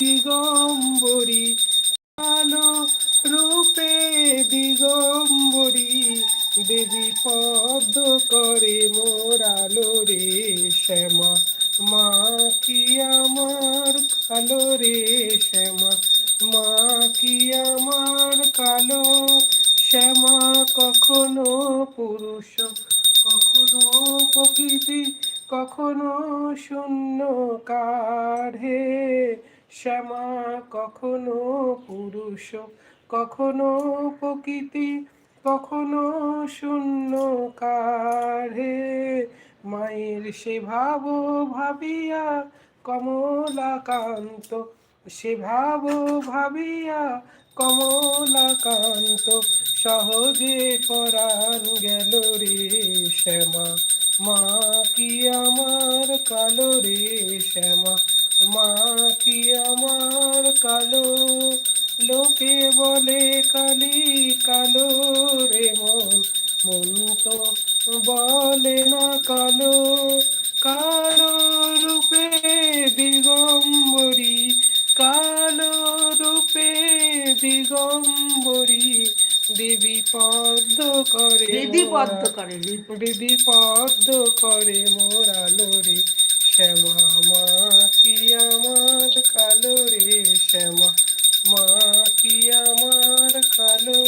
দিগম্বরী কালো রূপে দিগম্বরী, দেবী পদ্ম করে মোরালো রে শ্যামা, মা কি আমার কালো রে শ্যামা, মা কি আমার কালো শ্যামা, কখনো পুরুষ, কখনো প্রকৃতি, কখনো শূন্য। শ্যামা কখনো পুরুষ, কখনো প্রকৃতি, কখনো শূন্য কাঢ়ে মায়ের সে ভাব ভাবিয়া কমলাকান্ত, সে ভাব ভাবিয়া কমলাকান্ত, সহজে পরাণ গেল রে শ্যামা। মা কি আমার কালো রে শ্যামা? মা কি আমার কালো? লোকে বলে কালি কালো রে মন। মন তো বলে না কালো। কালো রূপে দিগম্বরী। কালো রূপে দিগম্বরী। দেবী পদ্ম করে হৃদি পদ্ম করে। হৃদি। হৃদি পদ্ম করে মোরালো রে। শ্যামা, মা কি আমার কালো রে শ্যামা? মা কি আমার কালো?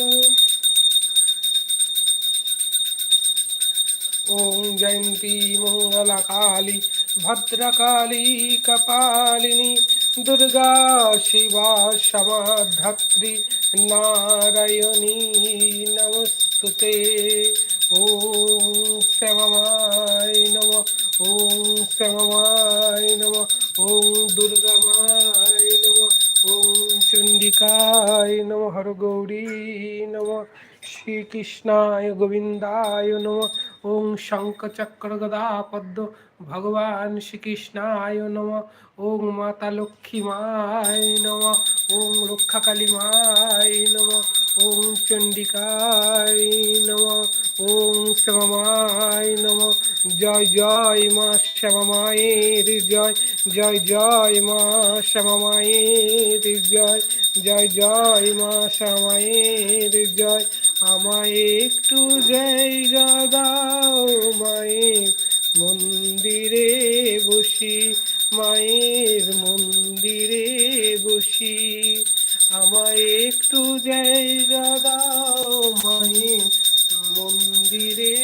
ওম জয়ন্তী মঙ্গলা কালী ভদ্রকালী কপালিনী, দুর্গা শিবা সমাধাত্রী নারায়ণী নমস্তুতে। ॐ श्यामाय नमः ॐ श्यामाय नमः ॐ दुर्गमाय नमः ॐ चण्डिकाय नमः हरगौरी नमः শ্রীকৃষ্ণায় গোবিন্দায় নম ওং শঙ্খচক্র গদা পদ্ম ভগবান শ্রীকৃষ্ণায় নম ওং মাতা লক্ষ্মী মায় নম ওং রক্ষাকালী মায় নম ওং চণ্ডিকায় নম ওং শ্যামায় নম। জয় জয় মা শ্যামা মায়ের জয় জয় জয় মা শ্যামা মায়ের জয় জয় জয় মা শ্যামায়ের জয়। আমায় একটু জায়গা দাও মায়ের মন্দিরে বসি, মায়ের মন্দিরে বসি। আমায় একটু দাও মায়ের মন্দিরে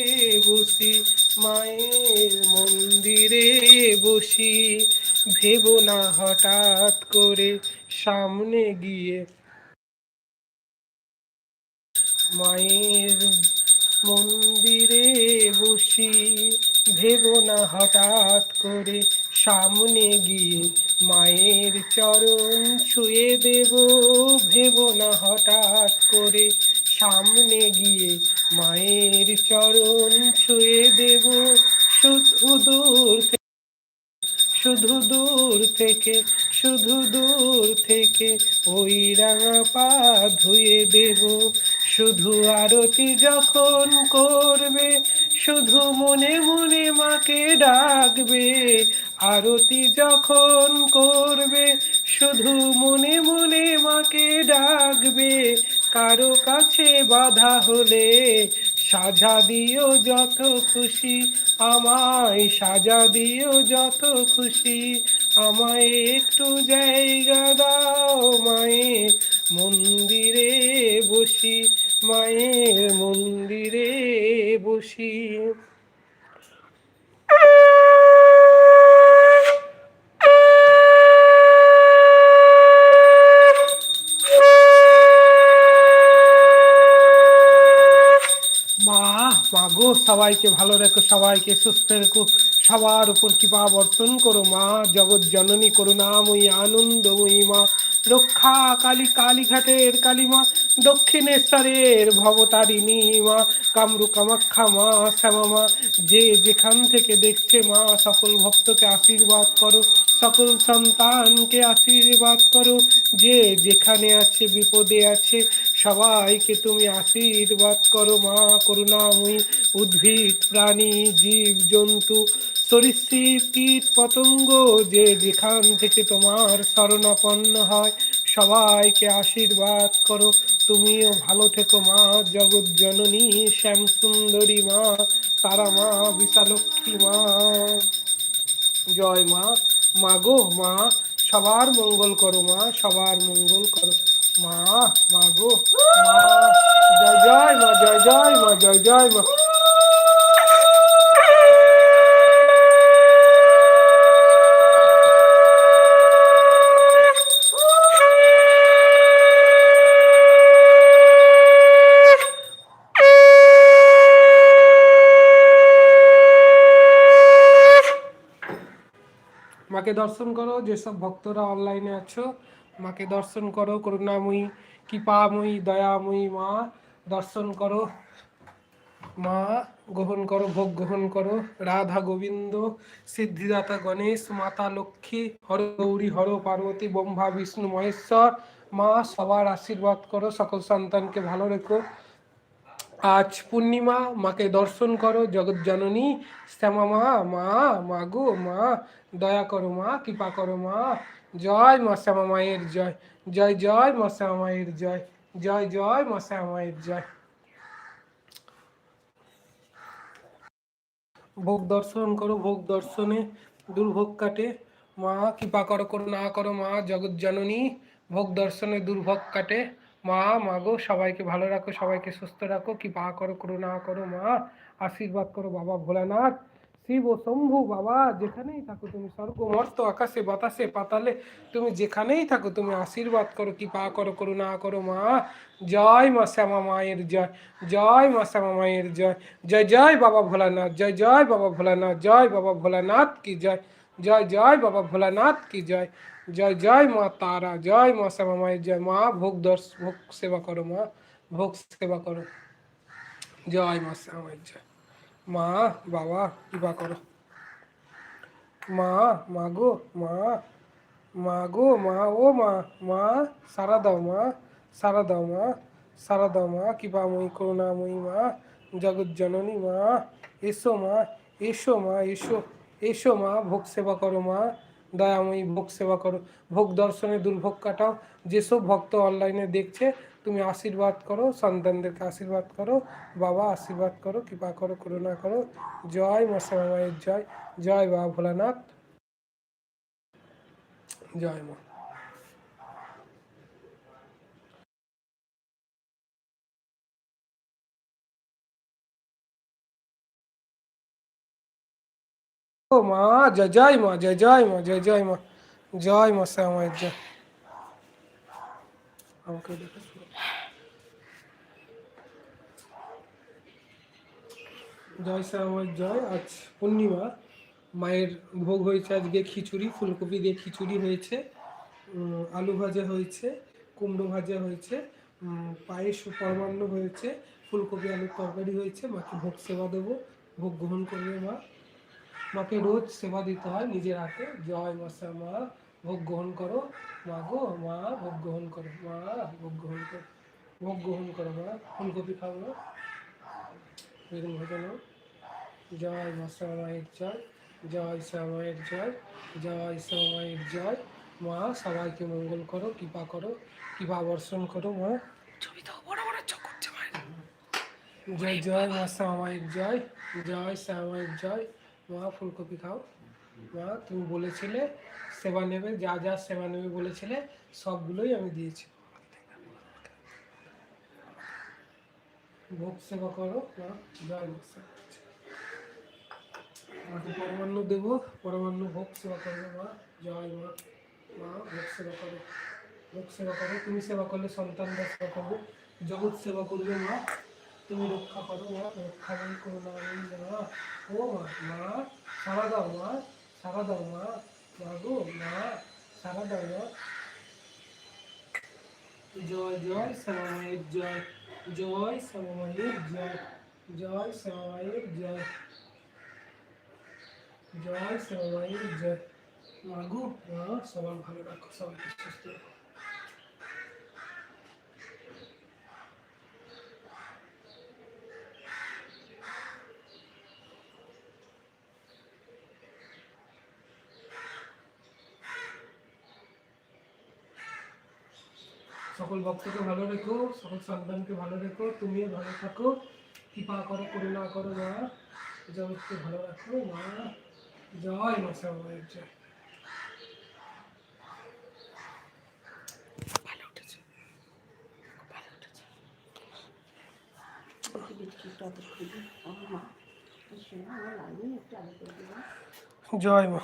বসি, মায়ের মন্দিরে বসি। ভেবো না হঠাৎ করে সামনে গিয়ে। মায়ের মন্দিরে বসি, ভেব না হঠাৎ করে সামনে গিয়ে। মায়ের চরণ ছুঁয়ে দেব, ভেব না হঠাৎ করে সামনে গিয়ে মায়ের চরণ ছুঁয়ে দেব। শুধু দূর শুধু দূর থেকে, শুধু দূর থেকে ওই রাঙা পা ধুয়ে দেব। শুধু আরতি যখন করবে, শুধু মনে মনে মাকে ডাকবে। আরতি যখন করবে, শুধু মনে মনে মাকে ডাকবে। কারও কাছে বাধা হলে সাজা দিও যত খুশি, আমায় সাজা দিও যত খুশি। আমায় একটু জায়গা দাও, মায়ের মন্দিরে বসি, মায়ের মন্দিরে বসি। সবাইকে ভালো রেখো, সবাইকে সুস্থ রেখো। সবার উপর কৃপা বর্তন করো মা, জগৎ জননী করুণাময়ী, আনন্দময়ী মা। রক্ষা কালী, কালীঘাটের কালী মা, দক্ষিণেশ্বরের ভবতারিণী মা, কামরু, কামাখ্যা মা, শ্যামা মা। যে যেখান থেকে দেখছে মা, সকল ভক্তকে আশীর্বাদ করো, সকল সন্তানকে আশীর্বাদ করো। যে যেখানে আছে, বিপদে আছে সবাইকে তুমি আশীর্বাদ করো, মা করুণাময়ী উদ্ভিদ, প্রাণী, জীব, জন্তু, সরীসৃপ, কীট, পতঙ্গ, যে যেখান থেকে তোমার শরণাপন্ন হয়, সবাইকে আশীর্বাদ করো। তুমিও ভালো থেকো, মা জগৎ জননী, শ্যাম সুন্দরী মা, তারা মা বিশালক্ষী মা। জয় মা মাগো মা, সবার মঙ্গল করো মা, সবার মঙ্গল করো। মা মা গো, মা। জয় জয় মা, জয় জয় মা, জয় জয় মা। মাকে দর্শন করো, যেসব ভক্তরা অনলাইনে আছো মাকে দর্শন করো, করুণাময়ী, কৃপাময়ী, দয়াময়ী মা, দর্শন করো। মা, গ্রহণ করো, ভোগ গ্রহণ করো। রাধা গোবিন্দ, সিদ্ধিদাতা গণেশ, মাতা লক্ষ্মী, হর গৌরী, হর পার্বতী, ব্রহ্মা, বিষ্ণু, মহেশ্বর। মা, সবার আশীর্বাদ করো, সকল সন্তানকে ভালো রেখো। আজ পূর্ণিমা, মাকে দর্শন করো, জগৎ জননী। শ্যামা মা মা মা গো, মা, দয়া করো মা, কৃপা করো মা। জয় মা শ্যামা মায়ের জয় জয় জয় মা শ্যামা মায়ের জয় জয় জয় মা শ্যামা মায়ের জয়। ভোগ দর্শন করো, ভোগ দর্শনে দুর্ভোগ কাটে। মা কৃপা করো করো না করো মা জগৎ জননী। ভোগ দর্শনে দুর্ভোগ কাটে। মা মাগো সবাইকে ভালো রাখো, সবাইকে সুস্থ রাখো। কৃপা করো, করুণা করো মা। আশীর্বাদ করো বাবা ভোলানাথ। শিব শম্ভু বাবা, যেখানেই থাকো তুমি, স্বর্গ মর্ত আকাশে, বাতাসে, পাতালে, তুমি যেখানেই থাকো, তুমি আশীর্বাদ করো, কৃপা করো, করুণা করো মা। জয় মা শ্যামা মায়ের জয় জয় মা শ্যামা মায়ের জয় জয় জয় বাবা ভোলানাথ, জয় জয় বাবা ভোলানাথ, জয় বাবা ভোলানাথ কি জয় জয় জয় বাবা ভোলানাথ কি জয় জয় জয় মা তারা, জয় মা শ্যামা মায়ের জয়, মা ভোগ দর্শ, ভোগ সেবা করো মা, ভোগ সেবা করো। জয় মা শ্যামা মায়ের জয়। মা, বাবা, কৃপা করো। মা মা গো, মা মা গো, মা, ও মা মা সারা দাও মা সারা দাও মা সারা দাও মা, কৃপাময়ী, করুণাময়ী মা, জগৎ জননী মা, এসো মা এসো মা, এসো এসো মা, ভোগ সেবা করো মা, দয়াময়ী, ভোগ সেবা করো। ভোগ দর্শনে দুর্ভোগ কাটাও, যেসব ভক্ত অনলাইনে দেখছে তুমি আশীর্বাদ করো, সন্তানদেরকে আশীর্বাদ করো, বাবা আশীর্বাদ করো, কৃপা করো, করুণা করো। জয় মশা মায়ের জয় জয় বাবা ভোলানাথ। জয় মা। ও মা, জয় জয় মা, জয় জয় মা, জয় জয় মা। জয় মা শ্যামায়ের জয়। আমাকে দেখে জয় শ্যামায়ের জয়। আজ পূর্ণিমা। মায়ের ভোগ হয়েছে আজকে খিচুড়ি, ফুলকপি দিয়ে খিচুড়ি হয়েছে আলু ভাজা হয়েছে, কুমড়ো ভাজা হয়েছে পায়েস পরমান্ন হয়েছে, ফুলকপি, আলুর তরকারি হয়েছে, মাকে ভোগ সেবা দেবো, ভোগ গ্রহণ করবে মা। মাকে রোজ সেবা দিতে হয় নিজের হাতে। জয় মশা মা, ভোগ গ্রহণ করো। মা গো, মা, ভোগ গ্রহণ করো। মা, ভোগ গ্রহণ করো। ভোগ গ্রহণ করো মা, ফুলকপি খাও না বেগুন ভাজা নাও জয় মায়ের জয় জয় শ্যামায়ের জয় জয় শ্যামায়ের জয়। মা সবাইকে মঙ্গল করো কৃপা করো কৃপা বর্ষণ করো মা। ছবি তো বড় বড় চোখ করছে জয় জয় মা শ্যামায়ের জয় জয় শ্যামায়ের জয়। মা ফুলকপি খাও। মা তুমি বলেছিলে সেবা নেবে যা যা সেবা নেবে বলেছিলে সবগুলোই আমি দিয়েছি। ভোগ সেবা করো মা জয় মা মাকে পরমান্ন দেব, পরমান্ন ভোগ সেবা করবে মা জয় মা মা ভোগ সেবা করো। ভোগ সেবা করো, তুমি সেবা করলে সন্তানরা সেবা করবে। জগৎ সেবা করবে মা, তুমি রক্ষা করো মা, রক্ষা বই করো না ও মা মা, সারা দাও মা, সারা দাও মা মা গো, মা, সারা দাও মা। জয় জয় শ্যামামায়ের জয়। জয় শ্যামামায়ের জয় জয় শ্যামামায়ের জয় জয় শ্যামামায়ের জয় মাগু মা সবার ভালো রাখো সবাইকে সুস্থ রাখো সকল ভক্তকে ভালো রেখো সকল সন্তানকে ভালো রেখো তুমিও ভালো থাকো কৃপা করো করুণা করো মা জগৎকে ভালো রাখো মা জয় মা শ্যামামায়ের জয়। জয় মা।